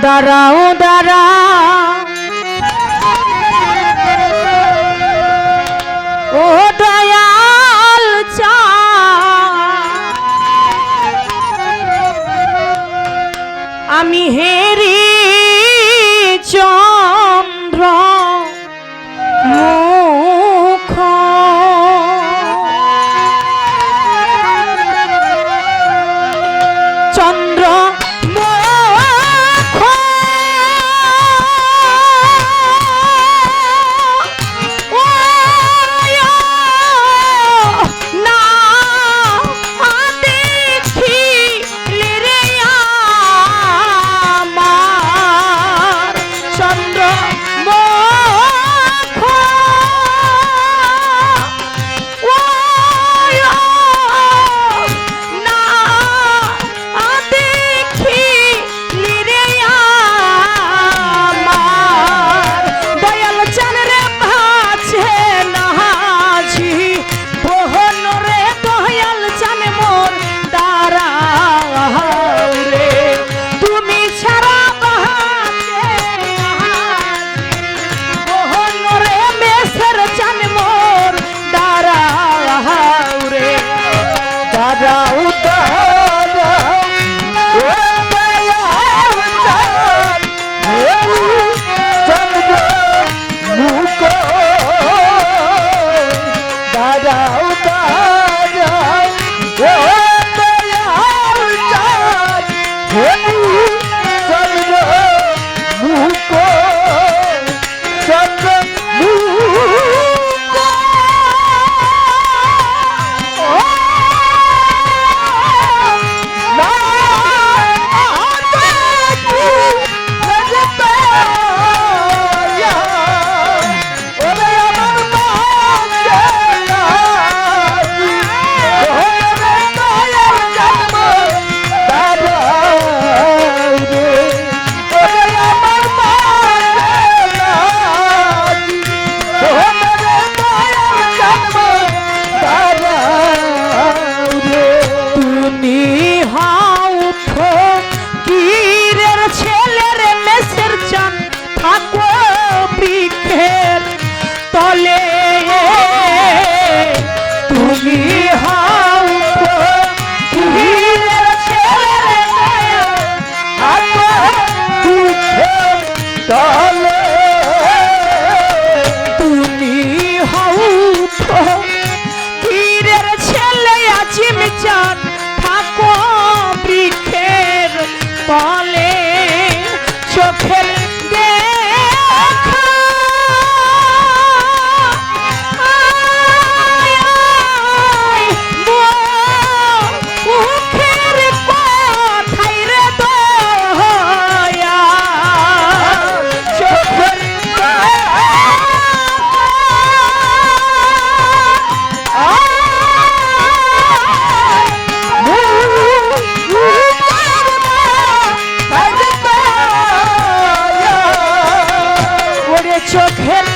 দাঁড়াও দাঁড়া চোখের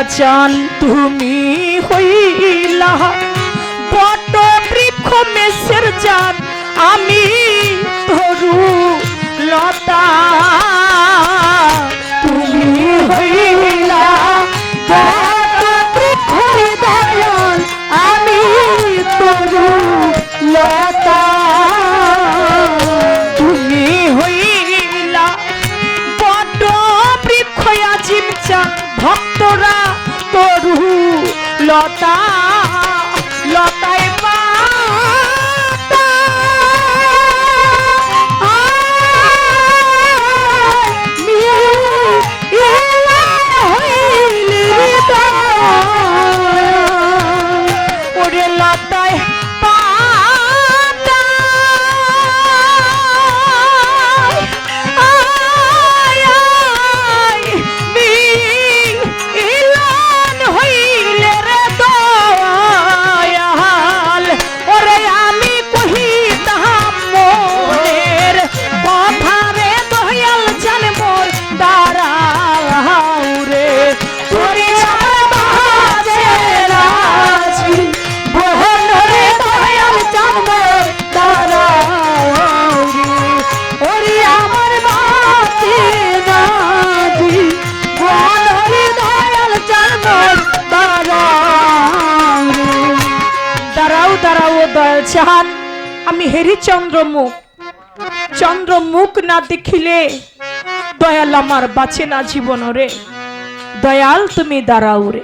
রাজা চান তুমি হইলা। বট বৃক্ষ মেসের চান আমি ধরু লতা। তুমি হই তা আমি হেরি চন্দ্রমুখ চন্দ্রমুখ না দেখিলে দয়াল আমার বাঁচে না জীবন রে দয়াল, তুমি দাঁড়াও রে।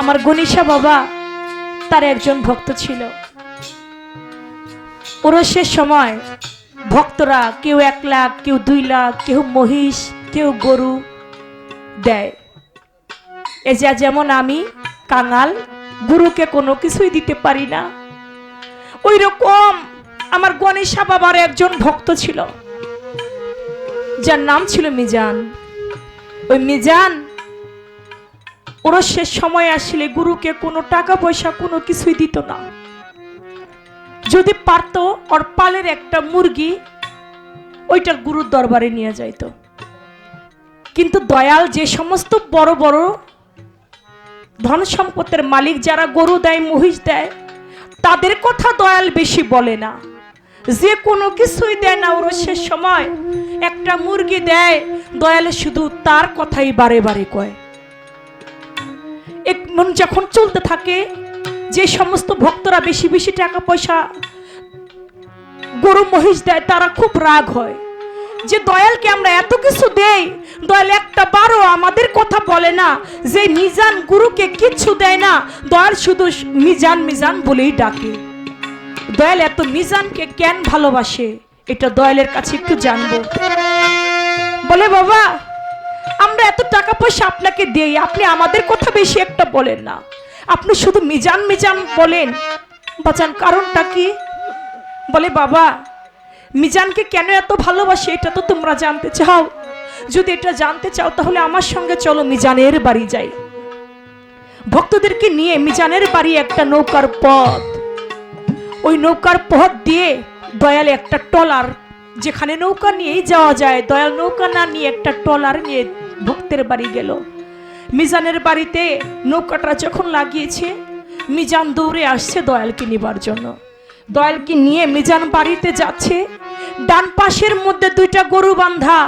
আমার গণিসা বাবা তার একজন ভক্ত ছিল। ওরসের সময় ভক্তরা কেউ এক লাখ, কেউ দুই লাখ, কেউ মহিষ, কেউ গরু দেয়। এ যা যেমন আমি, কাঙাল, গুরুকে কোনো কিছুই দিতে পারি না। ওই রকম আমার গণেশা বাবার একজন ভক্ত ছিল, যার নাম ছিল মিজান। ওই মিজান ওরা শেষ সময় আসলে গুরুকে কোনো টাকা পয়সা কোনো কিছুই দিত না। যদি পারত ওর পালের একটা মুরগি ওইটা গুরুর দরবারে নিয়ে যাইত। কিন্তু দয়াল যে সমস্ত বড় বড় ধন সম্পদের মালিক যারা গরু দেয়, মহিষ দেয় তাদের কথা দয়াল বেশি বলে না। যে কোনো কিছুই দেয় না ওর শেষ সময়। একটা মুরগি দেয়, দয়াল শুধু তার কথাই বারে বারে কয়। এক মন যখন চলতে থাকে, যে সমস্ত ভক্তরা বেশি বেশি টাকা পয়সা, গরু মহিষ দেয়, তারা খুব রাগ হয়। যে দয়ালকে আমরা এত কিছু দেই, দয়াল একটা বারো আমাদের কথা বলে না, যে মিজান গুরুকে কিচ্ছু দেয় না, দয়াল শুধু মিজান মিজান বলেই ডাকে। দয়াল এত মিজানকে কেন ভালোবাসে, এটা দয়ালের কাছে একটু জানব। বলে, বাবা, আমরা এত টাকা পয়সা আপনাকে দেই, আপনি আমাদের কথা বেশি একটা বলেন না। আপনি শুধু মিজান মিজান বলেন। বাঁচান কারণটা কি? বলে, বাবা মিজানকে কেন এত ভালোবাসি, এটা তো তোমরা জানতে চাও। যদি এটা জানতে চাও, তাহলে আমার সঙ্গে চলো মিজানের বাড়ি যাই। ভক্তদেরকে নিয়ে মিজানের বাড়ি একটা নৌকার পথ। ওই নৌকার পথ দিয়ে দয়াল একটা টলার যেখানে নৌকা নিয়েই যাওয়া যায়। দয়াল নৌকা না নিয়ে একটা টলার নিয়ে ভক্তের বাড়ি গেল। মিজানের বাড়িতে নৌকাটা যখন লাগিয়েছে, মিজান দৌড়ে আসছে দয়ালকে নিবার জন্য। দয়ালকে নিয়ে মিজান বাড়িতে যাচ্ছে। ডান পাশের মধ্যে দুইটা গরু বান্ধা।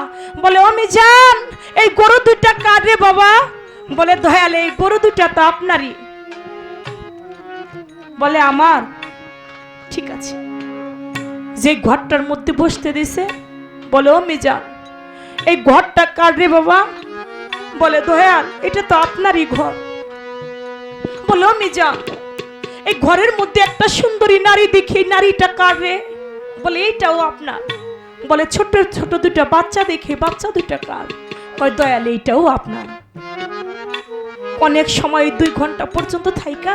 বলে ও মিজান এই গরু দুইটা রে বাবা? বলে, দয়াল, এই গরু দুইটা তো আপনারই। বলে, আমার? ঠিক আছে। যে ঘরটার মধ্যে বসতে দিছে, বলে ও মিজান এই ঘরটা কার বাবা? বলে, দয়াল, এটা তো আপনারই ঘর। বলে ও মিজান এই ঘরের মধ্যে একটা সুন্দরী নারী দেখি, নারীটা কার বলে, এইটাও আপনার। বলে ছোট ছোট দুটা বাচ্চা দেখে বাচ্চা দুটা কার? কয়, দয়াল, এইটাও আপনার। অনেক সময় দুই ঘণ্টা পর্যন্ত থাইকা,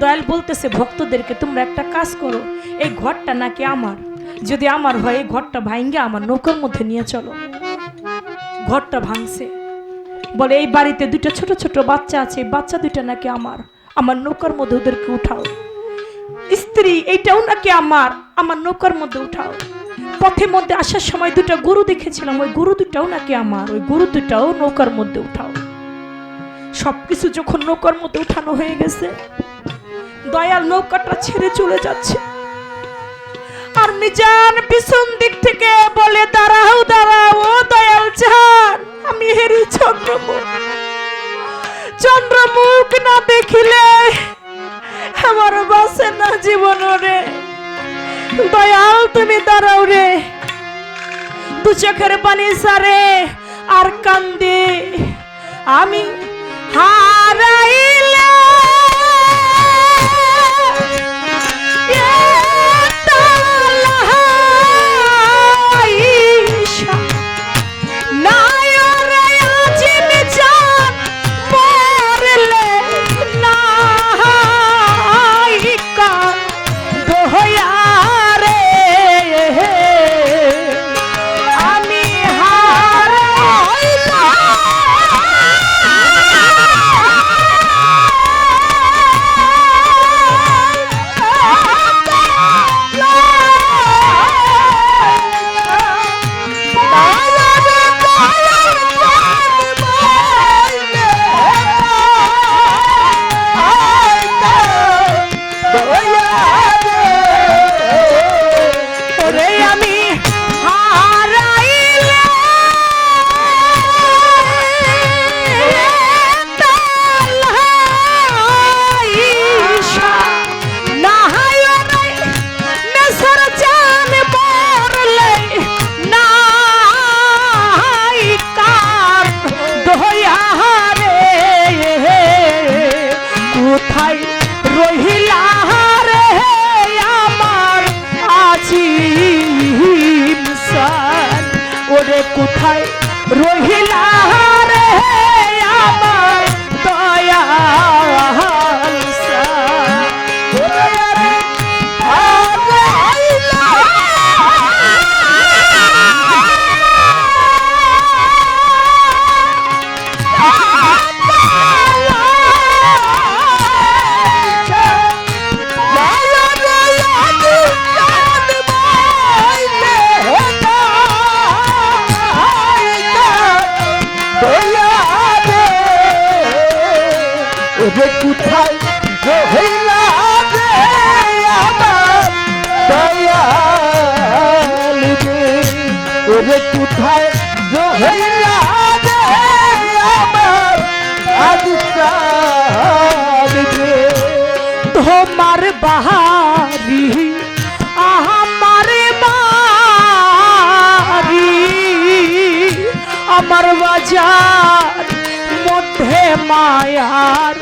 দয়াল বলতেছে, ভক্তদেরকে তোমরা একটা কাজ করো, এই ঘরটা নাকি আমার। যদি আমার হয়, এই ঘরটা ভাঙ্গে আমার নৌকার মধ্যে নিয়ে চলো। ঘরটা ভাঙছে। বলে, এই বাড়িতে দুটো ছোট ছোট বাচ্চা আছে বাচ্চা দুইটা নাকি আমার। আমার নৌকার মধ্যে ওদেরকে উঠাও। স্ত্রী, এইটাও নাকি আমার? আমার নৌকার মধ্যে উঠাও। পথের মধ্যে আসার সময় দুটো গরু দেখেছিলাম, ওই গরু দুটাও নাকি আমার? ওই গরু দুটাও নৌকার মধ্যে উঠাও। সবকিছু যখন নৌকার মধ্যে উঠানো হয়ে গেছে, দয়াল নৌকাটা ছেড়ে চলে যাচ্ছে। আর মিজান পিছন দিক থেকে বলে, দাঁড়াও দাঁড়াও দয়াল চান আমি হেরি চন্দ্রমুখ। চন্দ্রমুখ না দেখিলে আমার বাসে না জীবন রে। দয়াল, তুমি দাঁড়াও রে। দু চোখের পানি সারে আর কান্দে। আমি হারাইলে যে কোথায় রহিলা যে আমার দয়াল রে ওরে কোথায় রহিলা যে আমার আদিশাল রে তোমার বাহারি আমার বাড়ি আমার বাজার মধ্যে মায়ার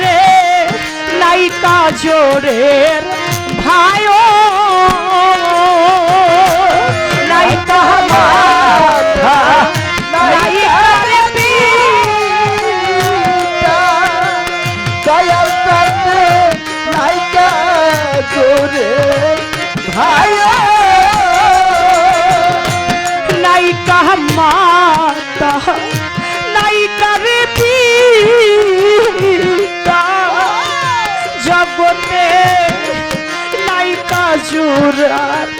রে নাইকা জোরের ভাই নাইকা মা Murat.